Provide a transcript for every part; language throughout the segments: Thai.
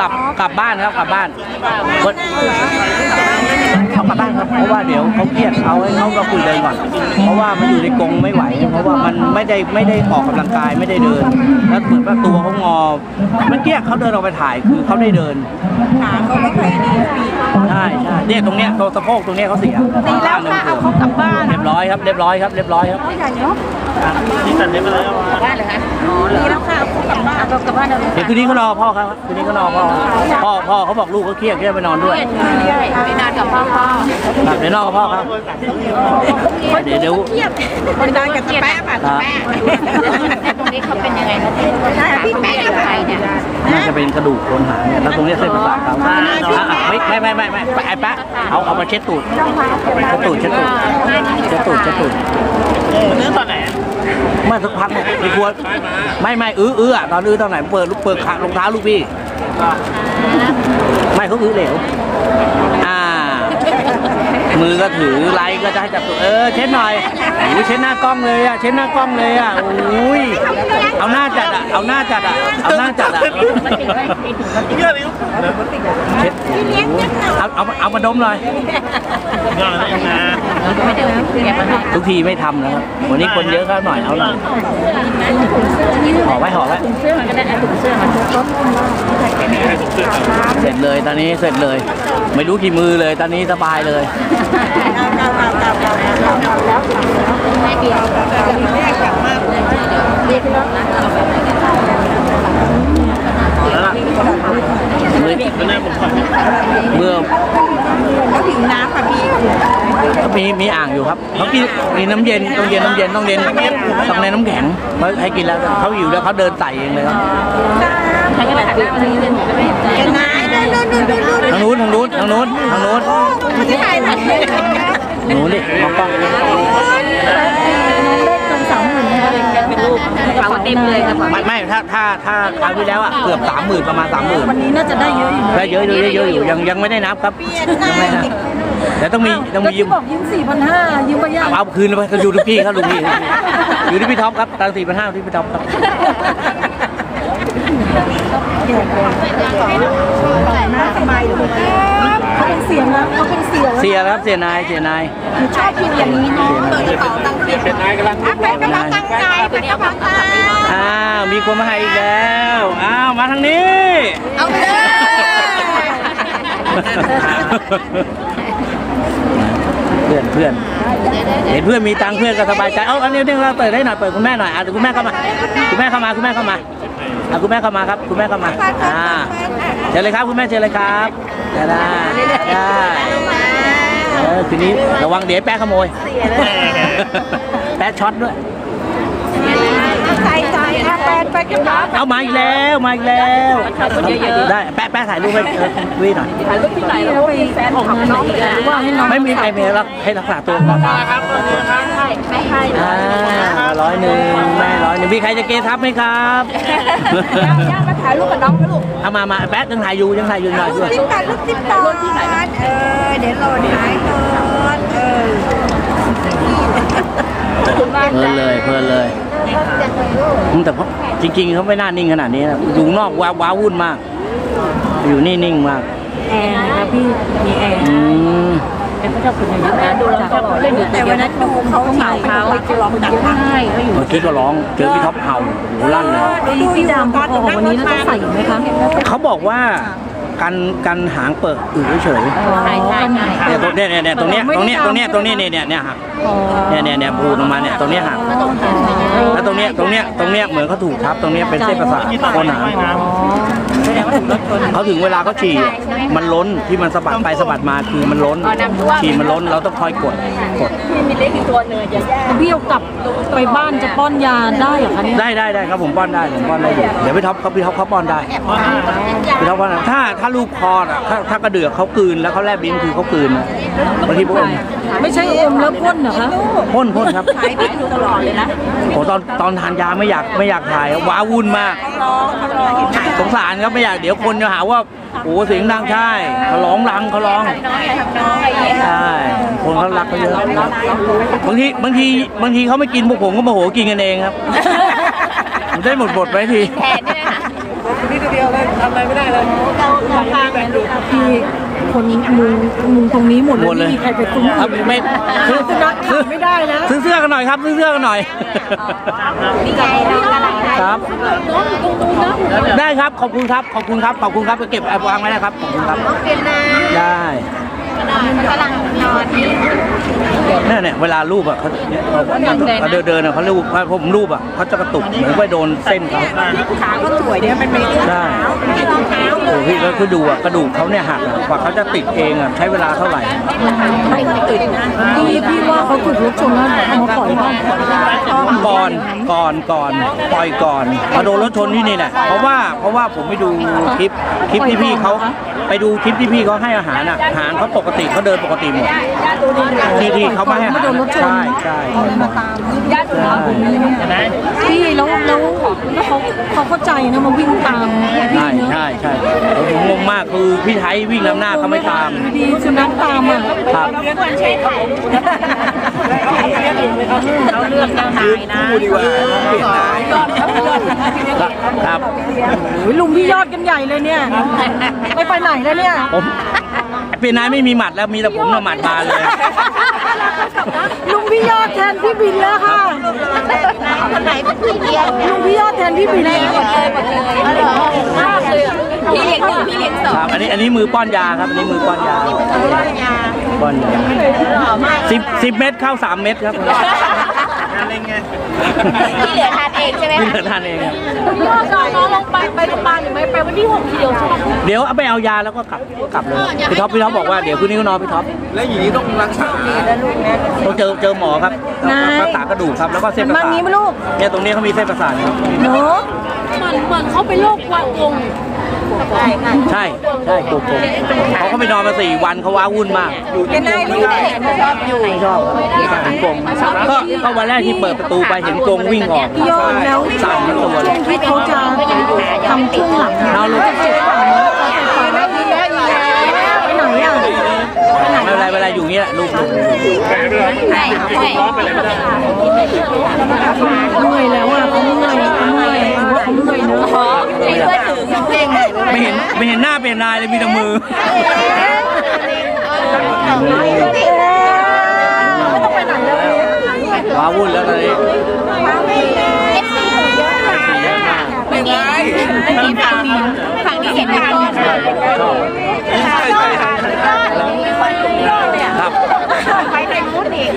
กลับกลับบ้านครับกลับบ้านคนเขากลับบ้านครับเพราะว่าเดี๋ยวเขาเครียดเอาให้เขาก็คุยกันก่อน เพราะว่ามันอยู่ในกรงไม่ไหว เพราะว่ามันไม่ได้ไม่ได้ออกกำลังกายไม่ได้เดิน แล้วเหมือนว่าตัวเขางอเมื่อกี้เขาเดินออกไปถ่ายคือเขาได้เดินขาเขาไม่ค่อยดีปีใช่ใช่เนี่ยตรงเนี้ยตรงสะโพกตรงเนี้ยเขาเสียดีแล้วค่ะเอาเขากลับบ้านเรียบร้อยครับเรียบร้อยครับเรียบร้อยครับใหญ่เนาะนี่ตัดเล็บไปแล้วบ้านเลยคะอ๋อดีแล้วค่ะเอาเขากลับบ้านเอากลับบ้านเลยเดี๋ยวคืนนี้เขานอนกับพ่อครับคืนนี้เขานอนกับพ่อพ่อพ่อเขาบอกลูกเขาเครียดเครียดไปนอนด้วยไม่นานกับพ่อพ่อครับเดี๋ยวนอนกับพ่อครับเดี๋ยวเดี๋ยวเครียดคนดังกับตะแป๊ะป่ะตะแป๊ะตรง นี้เขาเป็นยังไงคะพี่แป๊ะกับใครเนี่ย น่าจะเป็นกระดูกโคนหางเนี่ยแล้วตรงเนี้ยเส้นประสาทเขาอะไม่ไม่ไม่ไม่ไม่ไอ้แป๊ะเอาเอามาเช็ดตูดเช็ดตูดเช็ดตูดเช็ดตูดเช็ดตูดเรื่องตอนไหนเมื่อสักพักเนี่ยไม่ควรไม่ไม่อื้ออื้ออะตอนอื้อตอนไหนเปิดลูกเปิดขารองเท้าลูกพี่ ไม่เขาอื้อเหลวอ่า มือก็ถือไลค์ก็จะให้จับตัวเออเช็ดหน่อย โอ้ยเช็ดหน้ากล้องเลยอะ เช็ดหน้ากล้องเลยอะ โอ้ย เอาหน้าจัดอะ เอาหน้าจัดอะ เอาหน้าจัดอะเรื่องนี้เช็ดเอาเอาเอามาดมหน่อย งานอะไรนะทุกทีไม่ทำนะครับ วันนี้คนเยอะก็หน่อยเอาหน่อยห่อไว้ห่อไว้เสื้อมันก็ได้ถุงเสื้อมันก็เสร็จเลยตอนนี้เสร็จเลย ไม่รู้กี่มือเลยตอนนี้สบายเลย แล้วล่ะ เมื่อ เป็นไงผมขอ เมื่อ เขาถึงน้ำค่ะพี่ มีมีอ่างอยู่ ครับเขากินมีน้ำเย็นต้องเย็นน้ำเย็นต้องเย็นต้องในน้ำแข็งเพราะให้กินแล้วเขาอยู่แล้วเขาเดินไต่เองเลยครับใช้กระดาษหน้ามันนี่จะไม่เห็นใจเห็นไหมนู่นนู่นนู่นนู่นทางนู้นทางนู้นทางนู้นทางนู้นไม่ใช่ถ่ายถ่ายเลยหนูดิมองกล้อง ไม่ไม่ถ้าถ้าถ้าคราวที่แล้วอะเกือบสามหมื่นประมาณสามหมื่นวันนี้น่าจะได้เยอะอยู่ได้เยอะอยู่เยอะอยู่ยังยังไม่ได้นับครับยังไม่ได้นับแต่ต้องมีต้องมียืมบอกยืมสี่พันห้ายืมไปยังเอาคืนไปอยู่ที่พี่ครับลุงพี่อยู่ที่พี่ท็อปครับตังสี่พันห้าที่พี่ท็อปครับน้าสบายเลยเขาเป็นเสียงนะเขาเป็นเสียงเสียครับเสียนายเสียนายชอบพิมพ์อย่างนี้เนาะเปิดกระเป๋าตังค์เปลี่ยนเป็นนายกำลังอะเป็นกระเป๋าตังค์ใจเป็นกระเป๋าตังค์อ้า วมีคนมาให้อีกแล้วอ้าวมาทางนี้เอาไปเลยเพื่อนเพื่อนเห็นเพื่อนมีตังค์เพื่อนก็สบายใจเอ้าอันนี้เดี๋ยวเราเปิดได้หน่อยเปิดคุณแม่หน่อยอะเดี๋ยวคุณแม่เข้ามา คุณแม่เข้ามาคุณแม่เข้ามาอะคุณแม่เข้ามาครับ คุณแม่เข้ามาอ่าเชิญเลยครับคุณแม่เชิญเลยครับได้ได้ได้เออคืนนี้ระวังเดี๋ยวแป๊ะขโมยแป๊ะช็อตด้วย ใส่ใจอะแปนไปกระเป๋าเอามาอีกแล้วมาอีกแล้วได้แป๊ะแป๊ะถ่ายรูปให้เออคุยหน่อยถ่ายรูปที่ไหนแล้วไปออกงานไหนอีกหรือว่าให้น้องไม่มีใครมีรักให้รักษาตัวก่อนครับขอบคุณครับไม่ให้อ่าร้อยหนึ่งแม่ร้อยหนึ่งมีใครจะเกทับไหมครับย่ามาถ่ายรูปกับน้องนะลูกเอามามาแป๊ะยังถ่ายอยู่ยังถ่ายอยู่หน่อยด้วยติ๊กกันลูกติ๊กกันรถที่ไหนเออเดี๋ยวโหลดหายก่อนเออเพลินเลยเพลินเลยอืม แต่เขาจริงๆเขาไม่น่านิ่งขนาดนี้นะอยู่นอกว้าว้าวุ่นมาก อยู่นี่นิ่งมากแอร์นะคะพี่มีแอร์อืมแอร์เขาชอบคนอย่างนี้นะดูแล้วชอบเล่นอยู่แต่วันนั้นดูเขาเขาถ่าถ่ายยเขาเขาเขาร้องดังมากใช่เขาอยู่เมื่อกี้ก็ร้องเจอพี่ท็อปเห่าโหลั่นเลยดีพี่ดำพอออกวันนี้แล้วต้องใส่ไหมคะเขาบอกว่า กันกันหางเปิดอืดเฉยใช่ใช่ใช่ๆเนี่ยตรงเนี่ยเนี่ยเนี่ยตรงเนี้ยตรงเนี้ยตรงเนี้ยตรงเนี้ยเนี่ยเนี่ยเนี่ยหักเนี่ยเนี่ยเนี่ยพูดออกมาเนี่ยตรงเนี้ยหักแล้วตรงเนี้ยตรงเนี้ยตรงเนี้ยเหมือนเขาถูกทับตรงเนี้ยเป็นเส้นประสาทโคนหางแส ดงว่าถูกรถชน เขาถึงเวลาเขาฉี่อะมันล้นที่มันสะบัดไปสะบัดมาคือมันล้น ฉี่มันล้นเราต้องคอยกดกด มีเล็กอีกตัวหนึ่งอย่าพี่เอากลับไปบ้านจะป้อนยาได้เหรอคะเนี่ยได้ได้ได้ครับผมป้อนได้ผมป้อนได้อยู่เดี๋ยวพี่ท็อปเขาพี่ท็อปเขาป้อนได้พี่ท็อปป้อนได้ถ้าถ้าลูกคลอดอะถ้าถ้ากระเดือกเขากลืนแล้วเขาแลบลิ้นคือเขากลืนนะ บางทีพวกอมไม่ใช่อมแล้วพ่นเหรอคะพ่นพ่นครับถ่ายไปดูตลอดเลยนะโอ้ตอนตอนทานยาไม่อยากไม่อยากถ่ายว้าวุ่นมากร้องเขาร้องเห็นไหมสงสารครับไม่อยากเดี๋ยวคนจะหาว่าโอ้เสียงดังใช่เขาร้องรังเขาร้องน้อยทำน้อยใช่คนเขารักเขาเยอะบางทีบางทีบางทีเขาไม่กินพวกผมก็โมโหกินกันเองครับมันได้หมดบทไว้ทีแทนนี่นะคะนิดเดียวเลยทำอะไรไม่ได้เลยที่ คนมุงมุงตรงนี้หมดเลหมดยเลยไม่มีใครไปซุ้มครับไม่ซื้อสุนัขขับไม่ได้นะซื้อเสื้อกันหน่อยครับซื้อเสื้อกันหน่อยนี่ไงน้องกำลังได้ครับได้ครับขอบคุณครับขอบคุณครับขอบคุณครับไปเก็บวางไว้นะครับขอบคุณครับน้องเป็นนะได้ กำลังนอนนี่เนี่ยเนี่ยเวลารูปอะเขาเนี่ยเขาเดินเดินอะเขารูปผมรูปอะเขาจะกระตุกเหมือนไปโดนเส้นเขาขาก็สวยเนี่ยมันไม่เลือดได้ไม่รองเท้าโอ้พี่ก็คือดูอะกระดูกเขาเนี่ยหักอะกว่าเขาจะติดเองอะใช้เวลาเท่าไหร่พี่พี่ว่าเขาถูกรถชนแล้วเอามาปล่อยบ้านก่อนก่อนก่อนปล่อยก่อนมาโดนรถชนที่นี่แหละเพราะว่าเพราะว่าผมไปดูคลิปคลิปที่พี่เขาไปดูคลิปที่พี่เขาให้อาหารอะอาหารเขาปกติเขาเดินปกติหมดที่ที่เขาไม่ให้อาหารใช่ใช่มาตามใช่พี่แล้วแล้วแล้วเขาเขาเข้าใจนะมาวิ่งตามพี่ใช่เนอะใช่ใช่ผมงงมากคือพี่ไทยวิ่งนำหน้าเขาไม่ตามดีสุนัขตามอะครับเราเลือกนางนายนะพูดดีกว่าเปลี่ยนนายครับโอ้ยลุงพี่ยอดกันใหญ่เลยเนี่ยไม่ไปไหนแล้วเนี่ยผม เป็นนายไม่มีหมัดแล้วมีแต่ผมน่ะหมัดบานเลย ลุงพี่ยอดแทนพี่บินแล้วค่ะคนไหนเป็นพี่เลี้ยงลุงพี่ยอดแทนพี่บินแล้วหมดเลยหมดเลยอ๋อเหรอมากเลยพี่เลี้ยงหนึ่งพี่เลี้ยงสองครับอันนี้อันนี้มือป้อนยาครับอันนี้มือป้อนยาป้อนยาหล่อมากสิบสิบเม็ดเข้าสามเม็ดครับอะไร เงี้ยพี่เหลือทานเองใช่ไหมพี่คะเหลือทานเองครับพี่ยอดจะเอาน้องลงไปไปโรงพยาบาลหรือไม่ไปวันที่หกทีเดียวใช่ไหมเดี๋ยวเอาไปเอายาแล้วก็กลับกลับเลยพี่ท็อปพี่ท็อปบอกว่าเดี๋ยวคืนนี้ก็นอนพี่ท็อปแล้วอย่างนี้ต้องรักษาต้องเจอเจอหมอครับรักษากระดูกครับแล้วก็เส้นประมาสาทงี้ไหมลูกเนี่ยตรงนี้เขามีเส้นประสาทครับเนาะเห มือนเหมือนเขาเป็นโรควางวงใช่ค่ะใช่ใช่โกโก้เขาก็ไปนอนมาสี่วันเขาว้าวุ่นมากยังได้ลูกชอบอยู่ไม่ชอบครับเห็นกงก็ก็วันแรกที่เปิดประตูไปเห็นกงวิ่งออกพี่ยอดแล้วสั่นทั้งตัวเลช่วยงที่เขาจะทำช่วงหลังเนี่ยเอาลูกจะเจ็บกว่านี้ไปไหนอะ ไม่เป็นไรเวลาอยู่อย่างเงี้ยลูกลูกใช่ใช่เหนื่อยแล้วอะเขาเหนื่อยเขาเหนื่อยผมว่าเขาเหนื่อยเนอะมีเพื่อนถึงเพลงไหนไม่เห็นไม่เห็นหน้าเป็นนายเลยมีแต่มือไม่ต้องไปไหนแล้วว้าวุ่นแล้วตอนนี้เอฟซีเยอะมากเมื่อกี้เมื่อกี้ฝั่งนี้ฝั่งนี้เห็นแต่ก้อนชอบมีคนดูยอดเลยอะ ครับไปในมูดอีก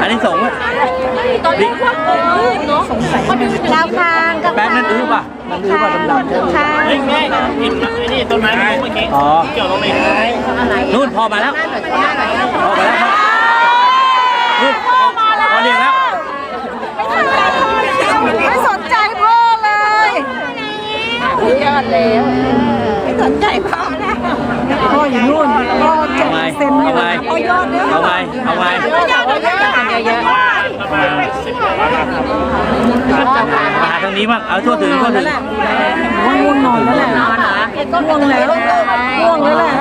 อันนี้สงส์อะตอนนี้ว่าโกงลูกเนาะเขาดูดาวคางกับแป๊บนั่นอื้อป่ะมันอื้อป่ะดำๆค่ะเฮ้ยแม่กินไอ้นี่ต้นไม้เมื่อกี้อ๋อเกี่ยวตรงไหนนู่นพอมาแล้วพอมาแล้วครับนู่นพอพอเรียกแล้วไม่สนใจพ่อเลยยอดแล้วไม่สนใจพ่อแล้วพ่ออยู่นู่นพ่อ เจ็เอาบไงเซนอยู่เอาไงพ่อยอดเด้อเอาไงเอาไงเยอะเยอะมาทางนี้บ้างเอาทั่วถึงทั่วถึงว่าง่วงนอนแล้วแหละง่วงแล้วง่วงแล้วแหละ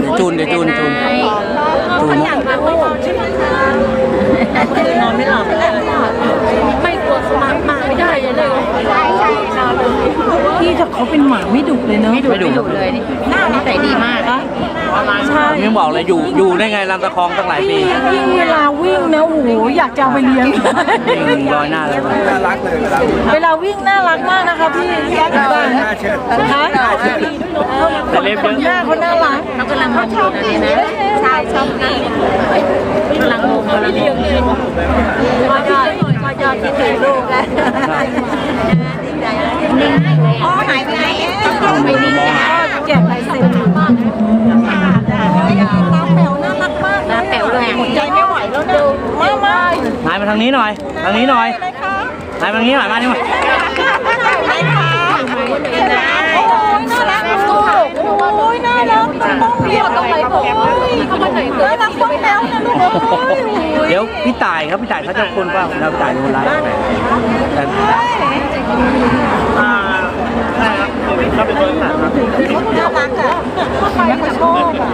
เดี๋ยวจูนเดี๋ยวจูนจูนจูนนอนไม่หลับเลยไม่กลัวเขามามาไม่ได้เลย ใช่ใช่นอน พี่ถ้าเขาเป็นหมาไม่ดุเลยเนอะไม่ดูครับเลยนี่หน้านิสัยดีมาก ใช่ผมยังบอกเลยอยู่อยู่ได้ไงลำตะคองตั้งหลายปียิ่งเวลาวิ่งนะโอ้โหอยากจะเอาไปเลี้ยง ยิงร้อยหน้าเลย น่ารักเลยเวลาเวลาวิ่งน่ารักมากนะคะพี่บ้านน่าเชื่อคะแต่เล็บเยอะ หน้าเขาน่ารักเขากำลังเขาชอบนี่นะใช่ชอบนี่กำลังงงเขาเรียกเลยมายอดมายอดคิดถึงลูกแล้ว อ๋อหายไปไหนต้องไปนิ่งนะแกะลายเซ็นอยู่ตาแป๋วน่ารักมากน้ำแป๋วใจไม่ไหวแล้วนะมามานายมาทางนี้หน่อย ทางนี้หน่อยนายมาทางนี้หน่อยมานี่มาโอ้ยน่ารักลูกโอ้ยน่ารักต้องเรียกต้องไหนบอกเขามาไหนน่ารักต้องแล้วนะลูกเดี๋ยวพี่ต่ายครับพี่ต่ายเขาจะคนเปล่าเราพี่ต่ายเป็นคนร้ายแต่ ใช่ครับเขาเป็นคนหนักครับน่ารักอะใครเขาชอบอะ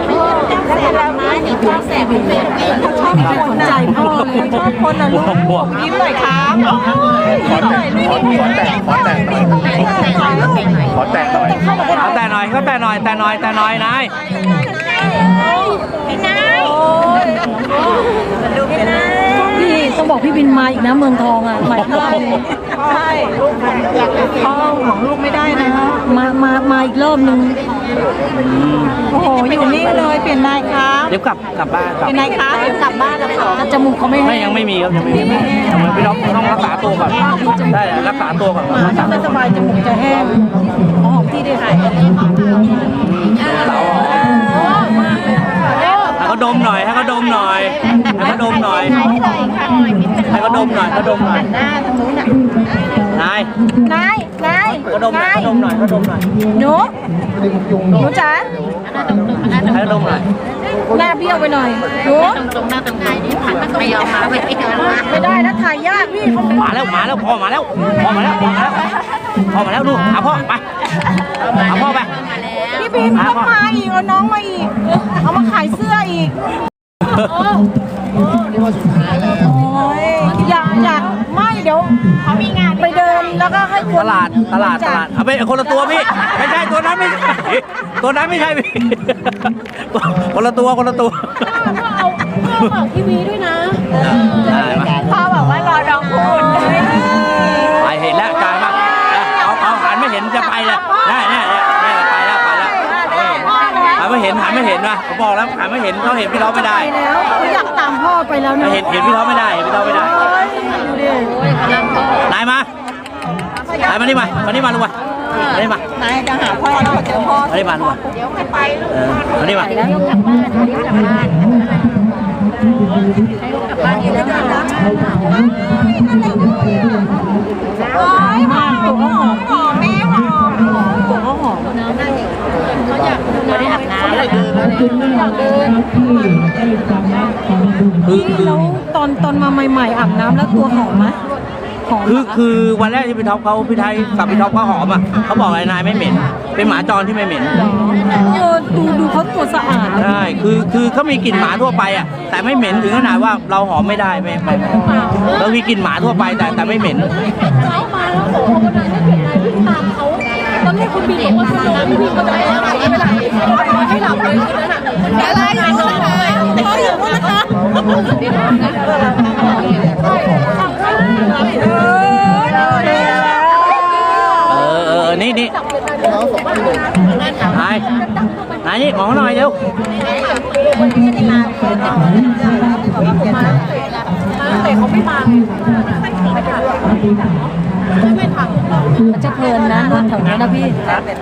แสบแล้วนะนี่อแสบเป็นเป็นเขาชอบสนใจพ่อเลยชอบคนอะลูกยิ้มหน่อยครับยิ้มหน่อยลูกขอแตะขอแตะหน่อยขอแตะหน่อยเอาแต่หน่อยก็แต่หน่อยแต่หน่อยแต่หน่อยนายพี่ต้องบอกพี่บินมาอีกนะเมืองทองอะหมายถึงว่า ใช่พ่อของลูกไม่ได้นะมามามาอีกรอบนึงโอ้โหอยู่นี่เลยเปลี่ยนนายครับเดี๋ยวกลับกลับบ้านกลับเป็นนายครับเดี๋ยวกลับบ้านแล้วค่ะจมูกเขาไม่ไม่ให้ยังไม่มีครับยังไม่มีทำไมพี่น้องต้องรักษาตัวก่อนได้รักษาตัวก่อนรักษาถ้าไม่สบายจมูกจะแห้งหอมที่ได้หายให้เขา ดมหน่อย ให้เขาดมหน่อย ให้เขาดมหน่อย ให้เขาดมหน่อยเขาดมหน่อยนาย นาย นายเขาดมหน่อยเขาดมหน่อยเขาดมหน่อย หนู หนูจ๋าให้เขาดมหน่อย หน้าเบี้ยวไปหน่อย หนู ตรงหน้าตรงไหนนี่ผ่านมันไม่ยอมมาไม่ยอมมาไม่ได้นะถ่ายยากพี่เขามาแล้ว มาแล้วพ่อมาแล้วพ่อมาแล้วพ่อมาแล้วพ่อมาแล้วลูกหาพ่อไป หาพ่อไปพี่บีมต้องมาอีกเอาน้องมาอีก เอามาขายเสื้ออีกโอ้ยอยากอยากไม่เดี๋ยวเขามีงานไปเดินแล้วก็ให้คตนลาดตลาดตลาดเอาไปคนละตัวพี่ไม่ใช่ตัวนั้นไม่ใช่ตัวนั้นไม่ใช่พี่คนละตัวคนละตัวเอาเอาออกทีวีด้วยนะ บอกแล้วหันไม่เห็นเขาเห็นพี่เราไม่ได้ไปแล้วเขาอยากตามพ่อไปแล้วนะเห็นเห็นพี่เราไม่ได้เห็นพี่เราไม่ได้ดูดินายมานายมานี่มามานี่มาลูกมามานี่มานายจะหาพ่อแล้วเจอพ่อมานี่มาลูกมาเดี๋ยวไปเออมานี่มาโอ้ยหอมตัวหอมหอมแม่หอ ไม่ได้อาบน้ำเลยคือคือแล้วตอนตอนมาใหม่ ๆอาบน้ำแล้วตัวหอมไหมหอมคือคือวันแรกที่พี่ท็อปเขาพี่ไทยกับพี่ท็อปเขาหอมอะเขาบอกไอ้นายไม่เหม็น เป็นหมาจรที่ไม่เหม็นเออดูดูเขาตัวสะอาดนะใช่คือคือเขามีกลิ่นหมาทั่วไปอะ แต่ไม่เหม็นถึงขนาดว่าเราหอมไม่ได้ไม่ไม่ไม่เรามีกลิ่นหมาทั่วไปแต่แต่ไม่เหม็นเช้ามาแล้วโผล่มา คุณบีบอกว่าถ้าหลับพี่บีก็ได้แล้วไม่เป็นไรไม่หลับเลยคืนนั้นอะอะไรอยู่นะคะเขาอยู่นะคะเออเออนี่นี่นายนายนี่มองหน่อยเร็วแต่เขาไม่มาไม่ทัน มันจะเพลินนะนวดแถวนี้นะพี่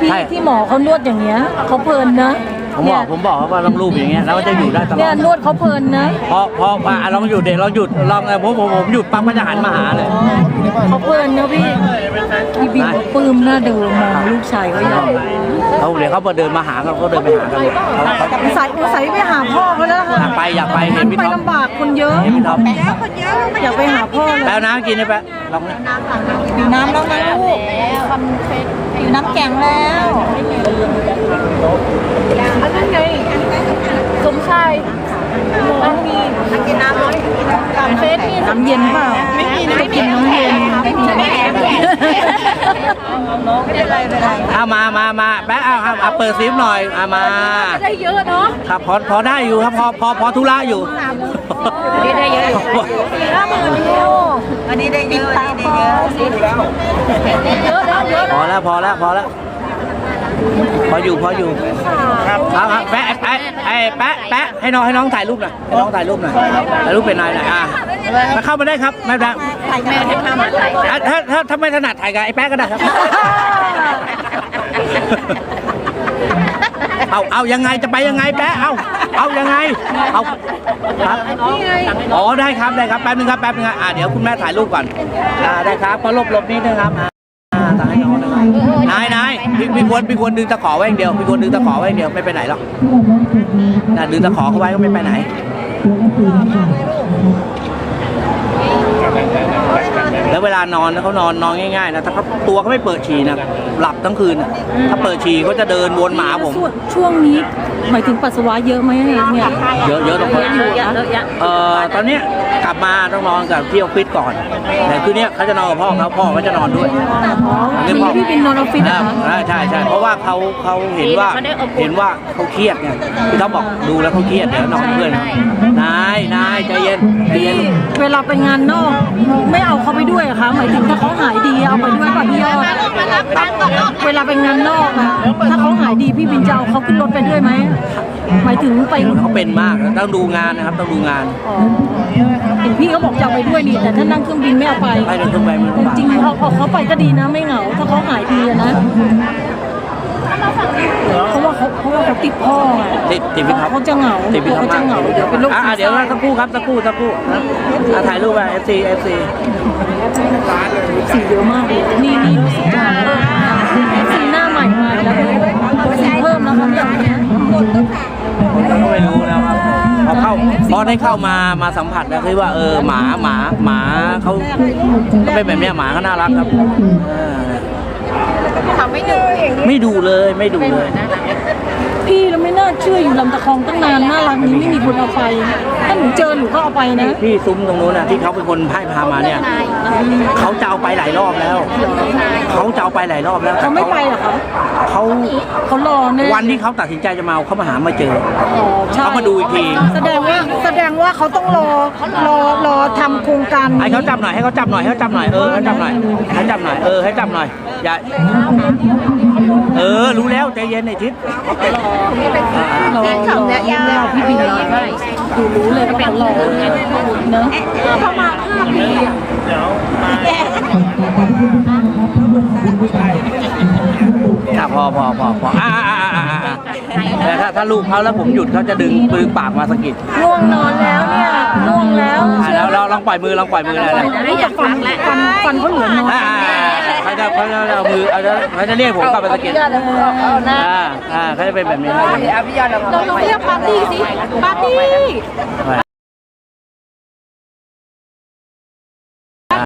พี่ใช่ที่หมอเขานวดอย่างเงี้ยเขาเพลินนะผมบอกผมบอกว่าต้องรูปอย่างเงี้ยแล้วมันจะอยู่ได้ตลอเนี่ยดนวดเขาเพลินนะพอพอมาลองหยุดเด็กลองหยุดลองเออผมผมผมหยุดปั๊บก็จะหันมาหาเลยเขาเพลินนะพี่ พี่บินเขาปลื้มน่าดูมองลูกชายเขาใหญ่เขาเดี๋ยวเขาพอเดินมาหาเขาก็เดินไปหากันเลยเขาเขาใส่ใส่ไปหาพ่อเขาแล้วอค่ะยากไปอยากไปเห็นพี่ไปท็อปลำบากคนเยอะเห็นพี่ท็อปอยากไปหาพ่อเลยแป๊วน้ำกินได้แป๊ะลองนะอยู่น้ำแล้วนะลูกอยู่น้ำแข็งแล้วอันนั้นไงสมชาย มันมีกินน้ำร้อยเฟสนี่น้ำเย็นเปล่าไม่มีนะกินน้ำเย็นเอามามามาแป๊ะเอาเอาเอาเปิดซิปหน่อยเอามาได้เยอะเนาะครับพอพอได้อยู่ครับพอพอพอธุระอยู่นี่ได้เยอะอยู่สี่ห้าหมื่นอยู่อันนี้ได้เยอะอันนี้ได้เยอะเยอะแล้วเยอะพอแล้วพอแล้วพอแล้ว พออยู่พออยู่ครับครับแปะแปะไอ้แปะแปะให้น้องให้น้องถ่ายรูปหน่อยให้น้องถ่ายรูปหน่อยถ่ายรูปเป็นนายหน่อยอะมาเข้ามาได้ครับไม่เป็นไรถ่ายแม่ที่ทำอะไรอะถ้าถ้าถ้าไม่ถนัดถ่ายกับไอ้แป๊ะก็ได้ครับเอาเอายังไงจะไปยังไงแป๊ะเอาเอายังไงเอาครับอ๋อได้ครับได้ครับแป๊บนึงครับแป๊บนึงครับอ่าเดี๋ยวคุณแม่ถ่ายรูปก่อนอ่าได้ครับพอหลบหลบนิดนึงครับอ่าอ่าถ่ายให้น้องนะครับนายนาย พี่พี่ควรพี่ควรดึงตะขอไว้อย่างเดียวพี่ควรดึงตะขอไว้อย่างเดียวไม่ไปไหนหรอกน่ะดึงตะขอเขาไว้ก็ไม่ไปไหนแล้วเวลานอนนะเขานอนนอนง่ายๆนะถ้าเขาตัวเขาไม่เปิดฉี่นะหลับทั้งคืนอะถ้าเปิดฉี่เขาจะเดินวนหมาผม ช่วงช่วงนี้หมายถึงปัสสาวะเยอะไหมเนี่ยเยอะเยอะตรงนี้เยอะแยะเยอะแยะเอ่อตอนเนี้ย กลับมาต้องนอนกับที่ออฟฟิศก่อนแต่คืนเนี้ยเขาจะนอนกับพ่อเขาพ่อเขาจะนอนด้วยอ๋อทีนี้พี่บินนอนออฟฟิศนะคะอ่าใช่ใช่เพราะว่าเขาเขาเห็นว่าเขาได้อบอุ่นเห็นว่าเขาเครียดไงที่เขาบอกดูแล้วเขาเครียดเดี๋ยวนอนกับเพื่อนนายนายใจเย็นใจพี่เย็นเวลาไปงานนอกไม่เอาเขาไปด้วยเหรอคะหมายถึงถ้าเขาหายดีเอาไปด้วยป่ะพี่ยอดเวลาไปงานนอกอะถ้าเขาหายดีพี่บินจะเอาเขาขึ้นรถไปด้วยไหมหมายถึงไปเขาเป็นมากต้องดูงานนะครับต้องดูงานอ๋อเห็นพี่เขาบอกจะเอาไปด้วยนี่แต่ถ้านั่งเครื่องบินไม่เอาไปไปเดินเครื่องไปมันจลำบากริงๆเอาเอาเขาไปก็ดีนะไม่เหงา ถ้าเขาหายดีอะนะเพราะว่าเขาเพราะว่าเขาติดพ่อไงติดติดพี่ครับเขาจะเหงาติดพี่เขาครับจะเหงาเดี๋ยวเป็นโรคอ่าซึมเดี๋ยวเศร้าสักครู่ครับสักครู่สักครู่นะอะถ่ายรูปไป FC FC สีเยอะมากเลยนี่นี่รู้สึกจะสีหน้าใหม่มาแล้วสีเพิ่มแล้วครับเนี่ยก็ไม่รู้แล้วครับ พอเข้าพอได้เข้ามามาสัมผัสแล้วคือว่าเออหมาหมาหมาเขาเขาเป็นแบบเนี้ยหมาก็น่ารักครับเออทำไม่ดูไม่ดูเลยไม่ดูเลย พี่เราไม่น่าเชื่ออยู่ลำตะคองตั้งนานน่ารักนี้ไม่มีคนเอาไปถ้าหนูเจอหนูก็เอาไปนะพี่ซุ้มตรงนู้นนะที่เขาเป็นคนพ่ายพามาเนี่ยเขาจะเอาไปหลายรอบแล้วเขาจะเอาไปหลายรอบแล้วเขาไม่ไปเหรอคะเขาเขารอแน่วันที่เขาตัดสินใจจะมาเอาเขามาหามาเจออ๋อใช่เขามาดูอีกทีแสดงว่าแสดงว่าเขาต้องรอรอรอทำโครงการให้เขาจับหน่อยให้เขาจับหน่อยให้เขาจับหน่อยเออให้จับหน่อยให้จับหน่อยเออให้จับหน่อยอย่า เออ รู้แล้วใจเย็นไอ้ทิศรอรอพี่บินได้ดูรู้เลยว่าเขารอเนอะประมาณห้าปีอะเดี๋ยวมาอะพอพอพอพออ่าอ่าอ่าอ่าอ่าแต่ถ้าถ้าลูกเขาแล้วผมหยุดเขาจะดึงปืนปากมาสะกิดง่วงนอนแล้วเนี่ยง่วงแล้วอะแล้วเราลองปล่อยมือลองปล่อยมือเลยนะไม่อยากฟังแล้วฟันฟันเขาเหลือน้อย อ่า เขาจะเขาจะเอามือเอาจะเขาจะเรียกผมกลับไปสะกิดอ่าอ่าเขาจะเป็นแบบนี้ เราลองเรียกปาร์ตี้สิปาร์ตี้